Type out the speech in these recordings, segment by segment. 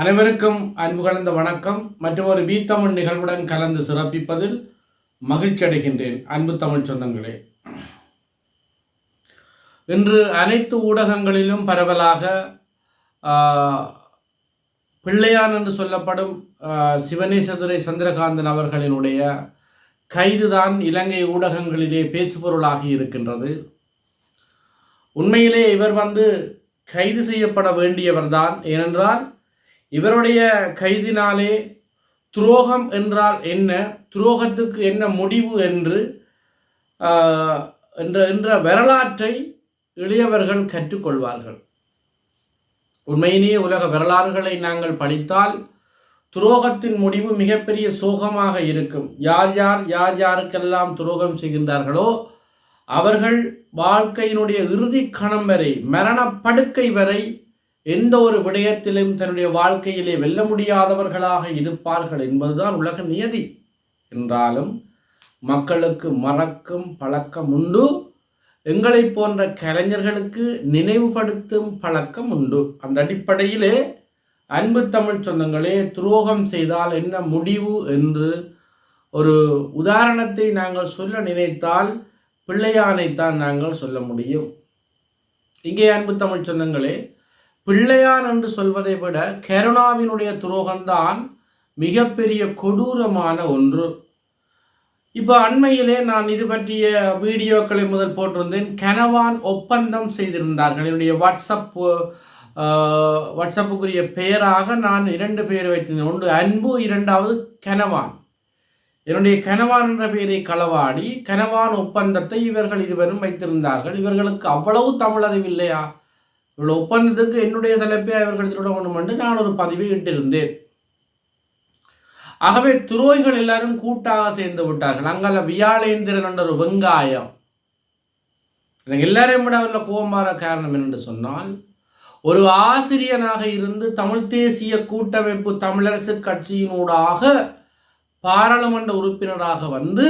அனைவருக்கும் அன்பு கலந்த வணக்கம். மற்றும் ஒரு பி தமிழ் நிகழ்வுடன் கலந்து சிறப்பிப்பதில் மகிழ்ச்சி அடைகின்றேன். அன்பு தமிழ் சொந்தங்களே. இன்று அனைத்து ஊடகங்களிலும் பரவலாக பிள்ளையான் என்று சொல்லப்படும் சிவனேசதுரை சந்திரகாந்தன் அவர்களினுடைய கைதுதான் இலங்கை ஊடகங்களிலே பேசுபொருளாகி இருக்கின்றது. உண்மையிலே இவர் வந்து கைது செய்யப்பட வேண்டியவர்தான். ஏனென்றால் இவருடைய கைதினாலே துரோகம் என்றால் என்ன? துரோகத்துக்கு என்ன முடிவு என்று என்ற என்ற வரலாற்றை எளியவர்கள் கற்றுக்கொள்வார்கள். உண்மையிலேயே உலக வரலாறுகளை நாங்கள் படித்தால் துரோகத்தின் முடிவு மிகப்பெரிய சோகமாக இருக்கும். யார் யார் யார் யாருக்கெல்லாம் துரோகம் செய்கின்றார்களோ அவர்கள் வாழ்க்கையினுடைய இறுதி கணம் வரை மரணப்படுக்கை வரை எந்த ஒரு விடயத்திலும் தன்னுடைய வாழ்க்கையிலே வெல்ல முடியாதவர்களாக இருப்பார்கள் என்பதுதான் உலக நியதி. என்றாலும் மக்களுக்கு மறக்கும் பழக்கம் உண்டு. எங்களைப் போன்ற கலைஞர்களுக்கு நினைவுபடுத்தும் பழக்கம் உண்டு. அந்த அடிப்படையிலே அன்பு தமிழ் சொந்தங்களே துரோகம் செய்தால் என்ன முடிவு என்று ஒரு உதாரணத்தை நாங்கள் சொல்ல நினைத்தால் பிள்ளையானைத்தான் நாங்கள் சொல்ல முடியும். இங்கே அன்பு தமிழ் சொந்தங்களே பிள்ளையான் என்று சொல்வதை விட கருணாவினுடைய துரோகம்தான் மிகப்பெரிய கொடூரமான ஒன்று. இப்போ அண்மையிலே நான் இது பற்றிய வீடியோக்களை முதல் போட்டிருந்தேன். கனவான் ஒப்பந்தம் செய்திருந்தார்கள். என்னுடைய வாட்ஸ்அப் வாட்ஸ்அப்புக்குரிய பெயராக நான் இரண்டு பெயர் வைத்திருந்தேன். ஒன்று அன்பு இரண்டாவது கனவான் என்னுடைய கனவான் என்ற பெயரை களவாடி கனவான் ஒப்பந்தத்தை இவர்கள் இருவரும் வைத்திருந்தார்கள். இவர்களுக்கு அவ்வளவு தமிழறிவு இவ்வளோ ஒப்பந்தத்துக்கு என்னுடைய தலைப்பை அவர்கள் திருட வேண்டும் என்று நான் ஒரு பதிவை இட்டிருந்தேன். ஆகவே துரோகிகள் எல்லாரும் கூட்டாக சேர்ந்து விட்டார்கள். அங்கல்ல வியாழேந்திரன் என்ற ஒரு வெங்காயம். எனக்கு எல்லாரையும் விட அவரில் கோபமாற காரணம் என்னென்று சொன்னால் ஒரு ஆசிரியனாக இருந்து தமிழ் தேசிய கூட்டமைப்பு தமிழரசு கட்சியினூடாக பாராளுமன்ற உறுப்பினராக வந்து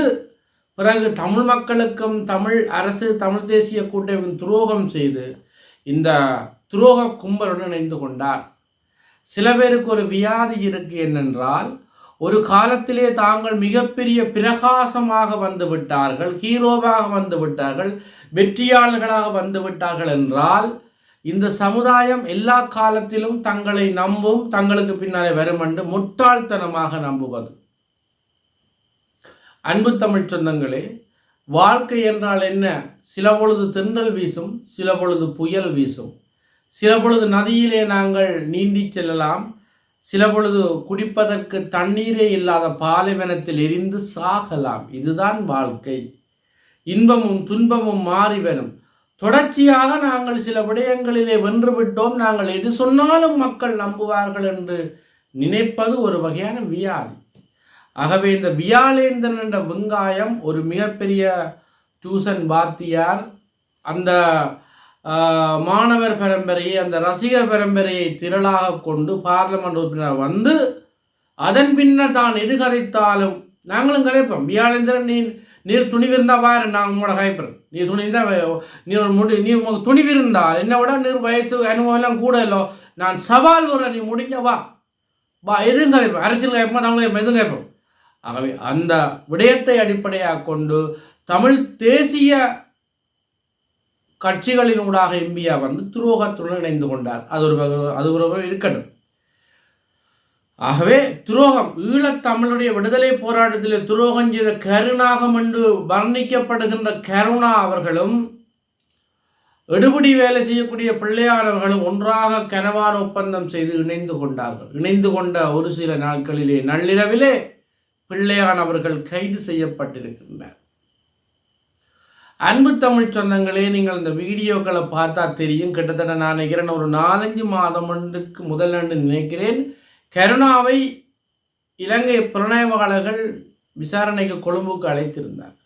பிறகு தமிழ் மக்களுக்கும் தமிழ் அரசு தமிழ் தேசிய கூட்டமைப்பின் துரோகம் செய்து இந்த துரோக கும்பலுடன் இணைந்து கொண்டார். சில பேருக்கு ஒரு வியாதி இருக்கு என்னென்றால் ஒரு காலத்திலே தாங்கள் மிகப்பெரிய பிரகாசமாக வந்து விட்டார்கள் ஹீரோவாக வந்து விட்டார்கள் வெற்றியாளர்களாக வந்து விட்டார்கள் என்றால் இந்த சமுதாயம் எல்லா காலத்திலும் தங்களை நம்பும் தங்களுக்கு பின்னாலே வரும் என்று முட்டாள்தனமாக நம்புவது. அன்பு தமிழ் சொந்தங்களே வாழ்க்கை என்றால் என்ன? சில பொழுது தென்றல் வீசும் சில பொழுது புயல் வீசும். சில பொழுது நதியிலே நாங்கள் நீந்தி செல்லலாம். சில பொழுது குடிப்பதற்கு தண்ணீரே இல்லாத பாலைவனத்தில் எரிந்து சாகலாம். இதுதான் வாழ்க்கை. இன்பமும் துன்பமும் மாறி வரும். தொடர்ச்சியாக நாங்கள் சில விடயங்களிலே வென்றுவிட்டோம் நாங்கள் எது சொன்னாலும் மக்கள் நம்புவார்கள் என்று நினைப்பது ஒரு வகையான வியாதி. ஆகவே இந்த வியாழேந்திரன் என்ற வெங்காயம் ஒரு மிகப்பெரிய டியூசன் வாத்தியார். அந்த மாணவர் பரம்பரையை அந்த ரசிகர் பரம்பரையை திரளாக கொண்டு பார்லமெண்ட் உறுப்பினர் வந்து அதன் பின்னர் தான் எது கதைத்தாலும் நாங்களும் கதைப்போம். வியாழேந்திரன் நீ நீர் துணிவிருந்தா வாரு நான் உங்களோட கதைப்பேன் நீ துணிந்தா நீ ஒரு முடி நீ உங்களுக்கு துணிவிருந்தால் என்னை விட நீர் வயசு அனுபவம் எல்லாம் கூட இல்லை. நான் சவால் வர நீ முடிஞ்ச வா. வா எதுவும் கதைப்போம். அரசியல் கேட்போம் தமிழ் கேட்போம் எதுவும் கேட்போம் ஆகவே அந்த விடயத்தை அடிப்படையாக கொண்டு தமிழ் தேசிய கட்சிகளினூடாக எம்பியா வந்து துரோகத்துடன் இணைந்து கொண்டார். அது ஒரு அது ஒரு இருக்கட்டும். ஆகவே துரோகம் ஈழத்தமிழுடைய விடுதலை போராட்டத்தில் துரோகம் செய்த கருணாகம் என்று வர்ணிக்கப்படுகின்ற கருணா அவர்களும் எடுபிடி வேலை செய்யக்கூடிய பிள்ளையாரவர்களும் ஒன்றாக கனவான ஒப்பந்தம் செய்து இணைந்து கொண்டார்கள். இணைந்து கொண்ட ஒரு சில நாட்களிலே நள்ளிரவிலே பிள்ளையானவர்கள் கைது செய்யப்பட்டிருக்கின்றனர். அன்பு தமிழ் சொந்தங்களே நீங்கள் இந்த வீடியோக்களை பார்த்தா தெரியும். கிட்டத்தட்ட நான் நினைக்கிறேன் ஒரு நாலஞ்சு மாதம் ஆண்டுக்கு முதல் ஆண்டு நினைக்கிறேன். கருணாவை இலங்கை புலனாய்வாளர்கள் விசாரணைக்கு கொழும்புக்கு அழைத்திருந்தார்.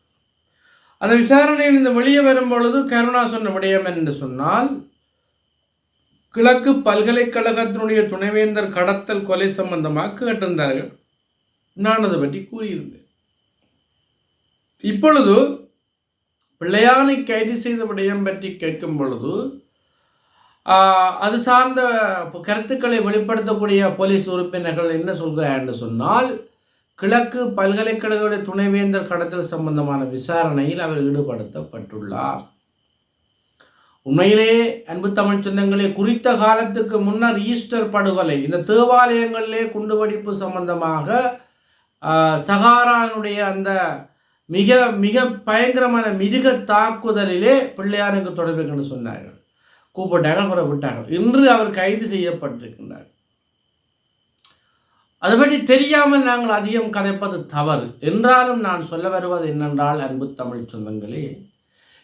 அந்த விசாரணையில் இந்த வெளியே வரும் பொழுது கருணா சொன்ன விடயம் என்று சொன்னால் கிழக்கு பல்கலைக்கழகத்தினுடைய துணைவேந்தர் கடத்தல் கொலை சம்பந்தமாக கேட்டிருந்தார்கள். நான் அதை பற்றி கூறியிருந்தேன். இப்பொழுது பிள்ளையானை கைது செய்த விடயம் பற்றி கேட்கும் பொழுது அது சார்ந்த கருத்துக்களை வெளிப்படுத்தக்கூடிய போலீஸ் உறுப்பினர்கள் என்ன சொல்கிறார்னு சொன்னால் கிழக்கு பல்கலைக்கழக துணைவேந்தர் கடத்தல் சம்பந்தமான விசாரணையில் அவர் ஈடுபடுத்தப்பட்டுள்ளார். உண்மையிலே அன்பு தமிழ் சொந்தங்களே குறித்த காலத்துக்கு முன்னர் ஈஸ்டர் படுகொலை இந்த தேவாலயங்களிலே குண்டுவெடிப்பு சம்பந்தமாக சகாரானுடைய அந்த மிக மிக பயங்கரமான மிருக தாக்குதலிலே பிள்ளையாருக்கு தொடர்புன்னு சொன்னார்கள். கூப்பிட்டார்கள் அவரை விட்டார்கள். இன்று அவர் கைது செய்யப்பட்டிருக்கின்றார். அதுபடி பற்றி தெரியாமல் நாங்கள் அதிகம் கதைப்பது தவறு. என்றாலும் நான் சொல்ல வருவது என்னென்றால் அன்பு தமிழ் சொந்தங்களே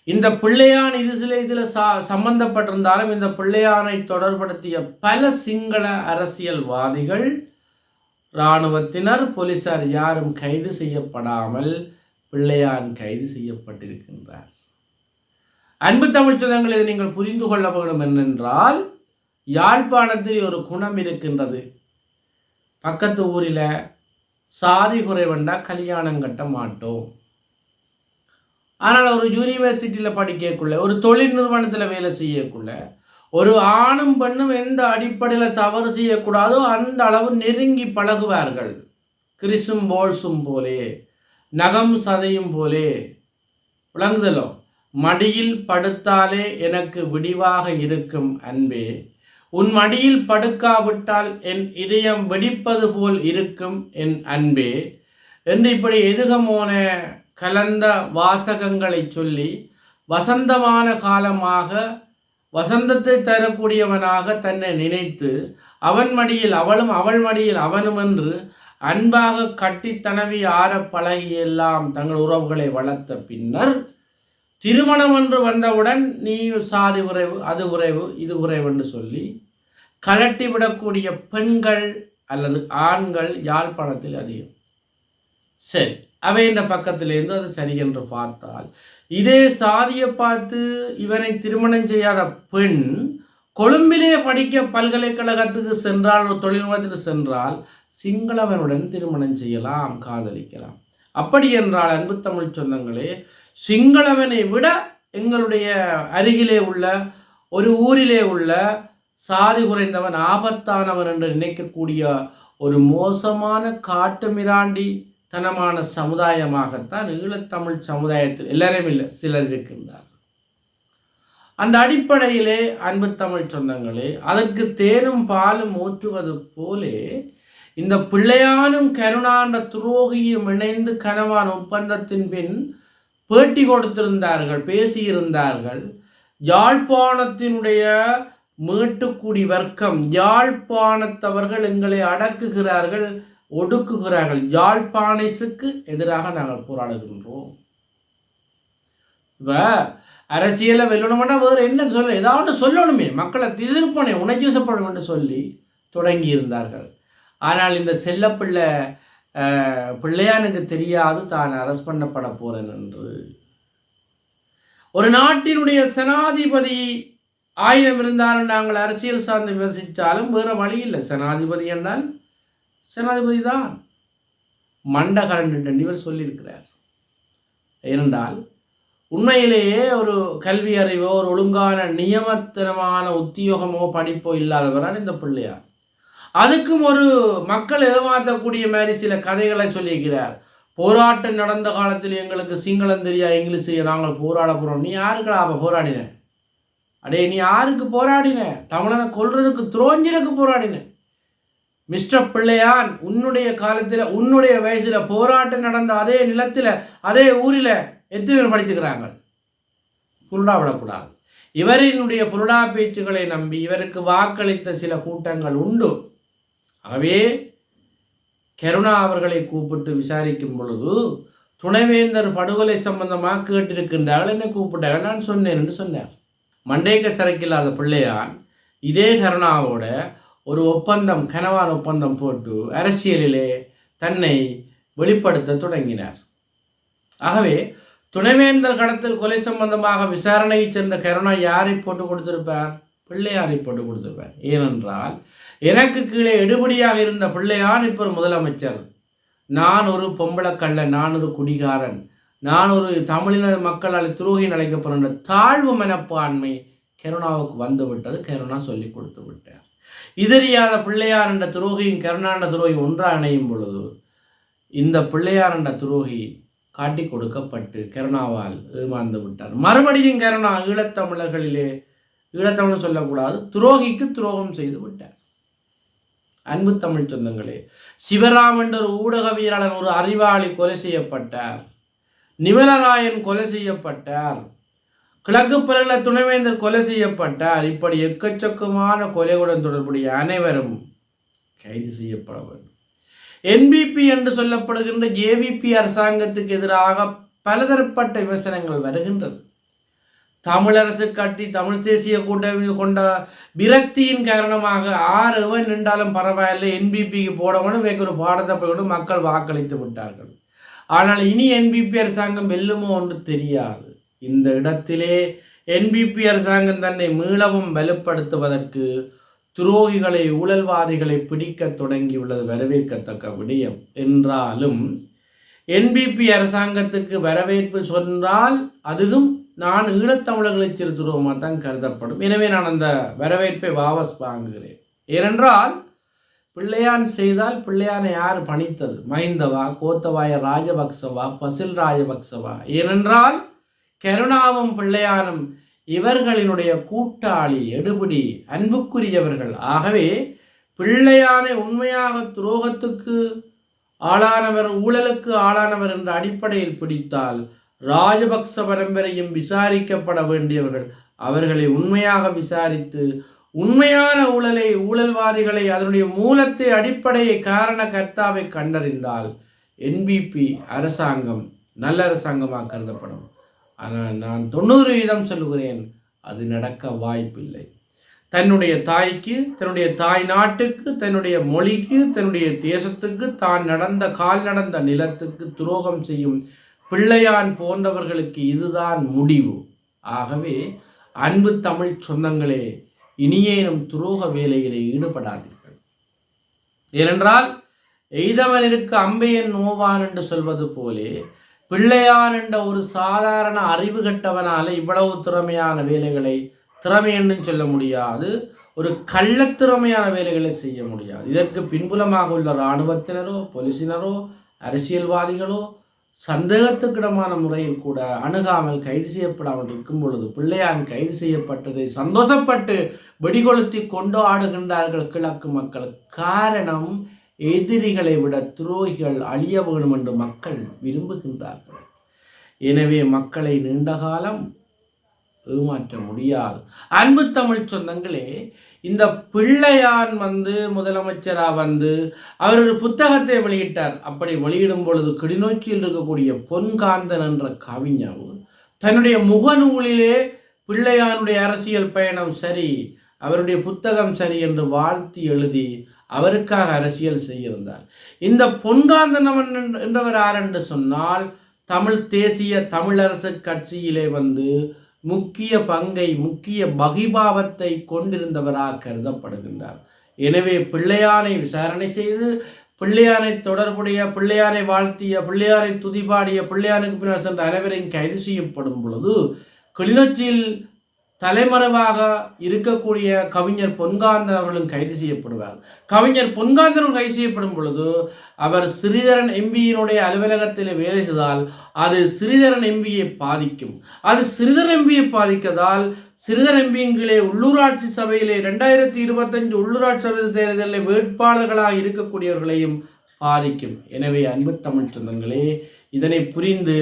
இந்த பிள்ளையான் இது சில இதில் சா சம்பந்தப்பட்டிருந்தாலும் இந்த பிள்ளையானை தொடர்படுத்திய பல சிங்கள அரசியல்வாதிகள் இராணுவத்தினர் போலீசார் யாரும் கைது செய்யப்படாமல் பிள்ளையான் கைது செய்யப்பட்டிருக்கின்றார். அன்பு தமிழ் சொந்தங்கள் இதை நீங்கள் புரிந்து கொள்ள வேண்டும் என்னென்றால் யாழ்ப்பாணத்தில் ஒரு குணம் இருக்கின்றது. பக்கத்து ஊரில் சாதி குறைவண்டா கல்யாணம் கட்ட மாட்டோம். ஆனால் ஒரு யூனிவர்சிட்டியில் படிக்கக்குள்ள ஒரு தொழில் நிறுவனத்தில் வேலை செய்யக்குள்ள ஒரு ஆணும் பெண்ணும் எந்த அடிப்படையில் தவறு செய்யக்கூடாதோ அந்த அளவு நெருங்கி பழகுவார்கள். கிறிசும் போல்ஸும் போலே நகம் சதையும் போலே. விளங்குதலோ? மடியில் படுத்தாலே எனக்கு விடிவாக இருக்கும் அன்பே. உன் மடியில் படுக்காவிட்டால் என் இதயம் வெடிப்பது போல் இருக்கும் என் அன்பே. என்று இப்படி எதுகமோன கலந்த வாசகங்களை சொல்லி வசந்தமான காலமாக வசந்தத்தை தரக்கூடியவனாக தன்னை நினைத்து அவன் மடியில் அவளும் அவள் மடியில் அவனும் என்று அன்பாக கட்டி தனவி ஆற பழகியெல்லாம் தங்கள் உறவுகளை வளர்த்த பின்னர் திருமணம் என்று வந்தவுடன் நீ சாதி உறவு அது உறவு இது உறவு என்று சொல்லி கலட்டி விடக்கூடிய பெண்கள் அல்லது ஆண்கள் யாழ்ப்பாணத்தில் அதிகம். சரி. அவை இந்த பக்கத்திலிருந்து அது சரி என்று பார்த்தால் இதே சாதியை பார்த்து இவனை திருமணம் செய்யாத பெண் கொழும்பிலே படிக்க பல்கலைக்கழகத்துக்கு சென்றால் ஒரு தொழில்நுட்பத்துக்கு சென்றால் சிங்களவனுடன் திருமணம் செய்யலாம் காதலிக்கலாம். அப்படி என்றால் அன்பு தமிழ் சொந்தங்களே சிங்களவனை விட எங்களுடைய அருகிலே உள்ள ஒரு ஊரிலே உள்ள சாதி குறைந்தவன் ஆபத்தானவன் என்று நினைக்கக்கூடிய ஒரு மோசமான காட்டு மிராண்டி தனமான சமுதாயமாகத்தான் ஈழத்தமிழ் சமுதாயத்தில் எல்லாரும் இல்லை சிலர் இருக்கின்றார் அந்த அடிப்படையிலே அன்பு தமிழ் சொந்தங்களே அதற்கு தேனும் பாலும் ஊற்றுவது போலே இந்த பிள்ளையானும் கருணாண்ட துரோகியும் இணைந்து கனவான் ஒப்பந்தத்தின் பின் பேட்டி கொடுத்திருந்தார்கள் பேசியிருந்தார்கள். யாழ்ப்பாணத்தினுடைய மீட்டுக்குடி வர்க்கம் யாழ்ப்பாணத்தவர்கள் எங்களை அடக்குகிறார்கள் ஒடுக்குகிறார்கள். யாழ்ப்பாணிசுக்கு எதிராக நாங்கள் போராடுகின்றோம். இப்போ அரசியலை வெல்லணும்னா வேறு என்ன சொல்ல ஏதாவது சொல்லணுமே. மக்களை திருப்பணை உணர்ச்சி என்று சொல்லி தொடங்கி இருந்தார்கள் ஆனால் இந்த செல்லப்பிள்ளை அஹ், பிள்ளையானுக்கு தெரியாது தான் அரஸ்ட் பண்ணப்பட போகிறேன் என்று. ஒரு நாட்டினுடைய சனாதிபதி ஆயிரம் இருந்தாலும் நாங்கள் அரசியல் சார்ந்து விமர்சித்தாலும் வேறு வழி இல்லை. சனாதிபதி என்றால் சனாதிபதி தான் மண்டகரண்ட் இவர் சொல்லியிருக்கிறார். ஏனென்றால் உண்மையிலேயே ஒரு கல்வி அறிவோ ஒரு ஒழுங்கான நியமத்தனமான உத்தியோகமோ படிப்போ இல்லாதவரான் இந்த பிள்ளையார். அதுக்கும் ஒரு மக்கள் ஏமாற்றக்கூடிய மாதிரி சில கதைகளை சொல்லியிருக்கிறார். போராட்டம் நடந்த காலத்தில் எங்களுக்கு சிங்களம் தெரியா இங்கிலீஷ் செய்ய நாங்கள் போராட போகிறோம் நீ யாருக்கா அப்போ போராடின. அடே நீ யாருக்கு போராடின? தமிழனை கொல்றதுக்கு துரோஞ்சினுக்கு போராடின. மிஸ்டர் பிள்ளையான் உன்னுடைய காலத்தில் உன்னுடைய வயசில் போராட்டம் நடந்த அதே நிலத்தில் அதே ஊரில் எத்தனை பேர் படிச்சுக்கிறாங்க புருடா விடக்கூடாது இவரினுடைய புருடா பேச்சுக்களை நம்பி இவருக்கு வாக்களித்த சில கூட்டங்கள் உண்டு. ஆகவே கருணா அவர்களை கூப்பிட்டு விசாரிக்கும் பொழுது துணைவேந்தர் படுகொலை சம்பந்தமாக கேட்டிருக்கின்றார்கள் என்னை கூப்பிட்டார்கள். நான் சொன்னேன் என்று சொன்னார். மண்டேக்க சரக்கில்லாத பிள்ளையான் இதே கருணாவோட ஒரு ஒப்பந்தம் கனவான் ஒப்பந்தம் போட்டு அரசியலிலே தன்னை வெளிப்படுத்த தொடங்கினார். ஆகவே துணைவேந்தல் கடத்தல் கொலை சம்பந்தமாக விசாரணையை சேர்ந்த கருணா யாரை போட்டு கொடுத்திருப்பார்? பிள்ளையாரை போட்டு கொடுத்திருப்பார். ஏனென்றால் எனக்கு கீழே எடுபடியாக இருந்த பிள்ளையான் இப்போ ஒரு முதலமைச்சர். நான் ஒரு பொம்பளக்கல்ல நான் ஒரு குடிகாரன். நான் ஒரு தமிழின மக்களால் துரோகி அழைக்கப்படுகின்ற தாழ்வு மனப்பான்மை கருணாவுக்கு வந்துவிட்டது. கருணா சொல்லி கொடுத்து விட்டார். இதறியாத பிள்ளையார் என்ற துரோகியும் கருணாண்ட துரோகி ஒன்றாக இணையும் பொழுது இந்த பிள்ளையார் என்ற துரோகி காட்டி கொடுக்கப்பட்டு கருணாவால் ஏமாந்து விட்டார். மறுபடியும் கருணா ஈழத்தமிழர்களிலே ஈழத்தமிழ் சொல்லக்கூடாது துரோகிக்கு துரோகம் செய்து விட்டார். அன்பு தமிழ் சொந்தங்களே சிவராம் என்ற ஒரு ஊடகவியலாளன் ஒரு அறிவாளி கொலை செய்யப்பட்டார். நிமலராயன் கொலை செய்யப்பட்டார். கிழக்கு பல்கலை துணைவேந்தர் கொலை செய்யப்பட்டார். இப்படி எக்கச்சக்கமான கொலையுடன் தொடர்புடைய அனைவரும் கைது செய்யப்பட வேண்டும். என்பிபி என்று சொல்லப்படுகின்ற ஜேவிபி அரசாங்கத்துக்கு எதிராக பலதரப்பட்ட விமர்சனங்கள் வருகின்றது. தமிழரசு கட்டி தமிழ் தேசிய கூட்டமைப்பு கொண்ட விரக்தியின் காரணமாக ஆறு எவன் நின்றாலும் பரவாயில்லை. என்பிபிக்கு போடவனும் வேறு ஒரு பாடத்தை மக்கள் வாக்களித்து விட்டார்கள். ஆனால் இனி என்பிபி அரசாங்கம் வெல்லுமோ ஒன்று தெரியாது. இந்த இடத்திலே என்பிபி அரசாங்கம் தன்னை மீளவும் வலுப்படுத்துவதற்கு துரோகிகளை ஊழல்வாதிகளை பிடிக்க தொடங்கியுள்ளது. வரவேற்கத்தக்க விடயம். என்றாலும் என்பிபி அரசாங்கத்துக்கு வரவேற்பு சொன்னால் அதுவும் நான் ஈழத்தமிழர்களை சிறு துரோகமாக தான் கருதப்படும். எனவே நான் அந்த வரவேற்பை வாபஸ் வாங்குகிறேன். ஏனென்றால் பிள்ளையான் செய்தால் பிள்ளையானை யார் பணித்தது? மைந்தவா கோத்தவாய ராஜபக்சவா பசில் ராஜபக்சவா? ஏனென்றால் கருணாவும் பிள்ளையானும் இவர்களினுடைய கூட்டாளி எடுபடி அன்புக்குரியவர்கள். ஆகவே பிள்ளையானை உண்மையாக துரோகத்துக்கு ஆளானவர் ஊழலுக்கு ஆளானவர் என்ற அடிப்படையில் பிடித்தால் ராஜபக்ச பரம்பரையும் விசாரிக்கப்பட வேண்டியவர்கள். அவர்களை உண்மையாக விசாரித்து உண்மையான ஊழலை ஊழல்வாதிகளை அதனுடைய மூலத்தை அடிப்படையை காரண கர்த்தாவை கண்டறிந்தால் என்பிபி அரசாங்கம் நல்ல அரசாங்கமாக கருதப்படும். ஆனால் நான் தொண்ணூறு வீதம் சொல்லுகிறேன் அது நடக்க வாய்ப்பில்லை. தன்னுடைய தாய்க்கு தன்னுடைய தாய் நாட்டுக்கு தன்னுடைய மொழிக்கு தன்னுடைய தேசத்துக்கு தான் நடந்த கால் நடந்த நிலத்துக்கு துரோகம் செய்யும் பிள்ளையான் போன்றவர்களுக்கு இதுதான் முடிவு. ஆகவே அன்பு தமிழ் சொந்தங்களே இனியேனும் துரோக வேலையிலே ஈடுபடாதீர்கள். ஏனென்றால் எய்தவனிற்கு அம்பையன் நோவான் என்று சொல்வது போலே பிள்ளையான் என்ற ஒரு சாதாரண அறிவு கட்டவனால் இவ்வளவு திறமையான வேலைகளை திறமைன்னு சொல்ல முடியாது. ஒரு கள்ளத்திறமையான வேலைகளை செய்ய முடியாது. இதற்கு பின்புலமாக உள்ள இராணுவத்தினரோ போலீசினரோ அரசியல்வாதிகளோ சந்தேகத்துக்கிடமான முறையில் கூட அணுகாமல் கைது செய்யப்படாமல் இருக்கும் பொழுது பிள்ளையான் கைது செய்யப்பட்டதை சந்தோஷப்பட்டு வெடிகொளுத்தி கொண்டாடுகின்றார்கள் கிழக்கு மக்கள் காரணம் எதிரிகளை விட துரோகிகள் அழிய வேணும் என்று மக்கள் விரும்புகின்றார்கள். எனவே மக்களை நீண்ட காலம் ஏமாற்ற முடியாது. அன்பு தமிழ் சொந்தங்களே இந்த பிள்ளையான் வந்து முதலமைச்சராக வந்து அவர் ஒரு புத்தகத்தை வெளியிட்டார். அப்படி வெளியிடும் பொழுது கிளிநோக்கியில் இருக்கக்கூடிய பொன்காந்தன் என்ற கவிஞர் தன்னுடைய முகநூலிலே பிள்ளையானுடைய அரசியல் பயணம் சரி அவருடைய புத்தகம் சரி என்று வாழ்த்தி எழுதி அவருக்காக அரசியல் செய்திருந்தார். இந்த பொன்காந்தனவன் என்றவர் யார் என்று சொன்னால் தமிழ் தேசிய தமிழரசு கட்சியிலே வந்து முக்கிய பங்கை முக்கிய பகிபாவத்தை கொண்டிருந்தவராக கருதப்படுகின்றார். எனவே பிள்ளையானை விசாரணை செய்து பிள்ளையானை தொடர்புடைய பிள்ளையாரை வாழ்த்திய பிள்ளையாரை துதிபாடிய பிள்ளையானுக்கு பின்னர் சென்ற அனைவரையும் கைது செய்யப்படும் பொழுது கிளிநொச்சியில் தலைமறைவாக இருக்கக்கூடிய கவிஞர் பொன்காந்தன் அவர்களும் கைது செய்யப்படுவார். கவிஞர் பொன்காந்தன் கைது செய்யப்படும் பொழுது அவர் ஸ்ரீதரன் எம்பியினுடைய அலுவலகத்தில் வேலை செய்தால் அது ஸ்ரீதரன் எம்பியை பாதிக்கும். அது ஸ்ரீதரன் எம்பியை பாதிக்கதால் சிறிதர் எம்பிங்களே உள்ளூராட்சி சபையிலே ரெண்டாயிரத்தி இருபத்தஞ்சு உள்ளூராட்சி சபை தேர்தலில் வேட்பாளர்களாக இருக்கக்கூடியவர்களையும் பாதிக்கும். எனவே அன்பு தமிழ் சொந்தங்களே இதனை புரிந்து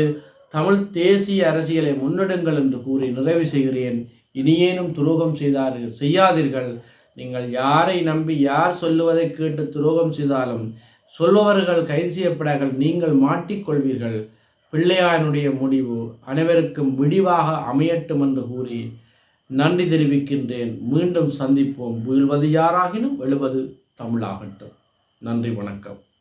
தமிழ் தேசிய அரசியலை முன்னெடுங்கள் என்று கூறி நிறைவு செய்கிறேன். இனியேனும் துரோகம் செய்தார்கள் செய்யாதீர்கள். நீங்கள் யாரை நம்பி யார் சொல்லுவதை கேட்டு துரோகம் செய்தாலும் சொல்பவர்கள் கைது செய்யப்படார்கள் நீங்கள் மாட்டிக்கொள்வீர்கள். பிள்ளையானுடைய முடிவு அனைவருக்கும் விடிவாக அமையட்டும் என்று கூறி நன்றி தெரிவிக்கின்றேன். மீண்டும் சந்திப்போம். வீழ்வது யாராகினும் எழுவது தமிழாகட்டும். நன்றி வணக்கம்.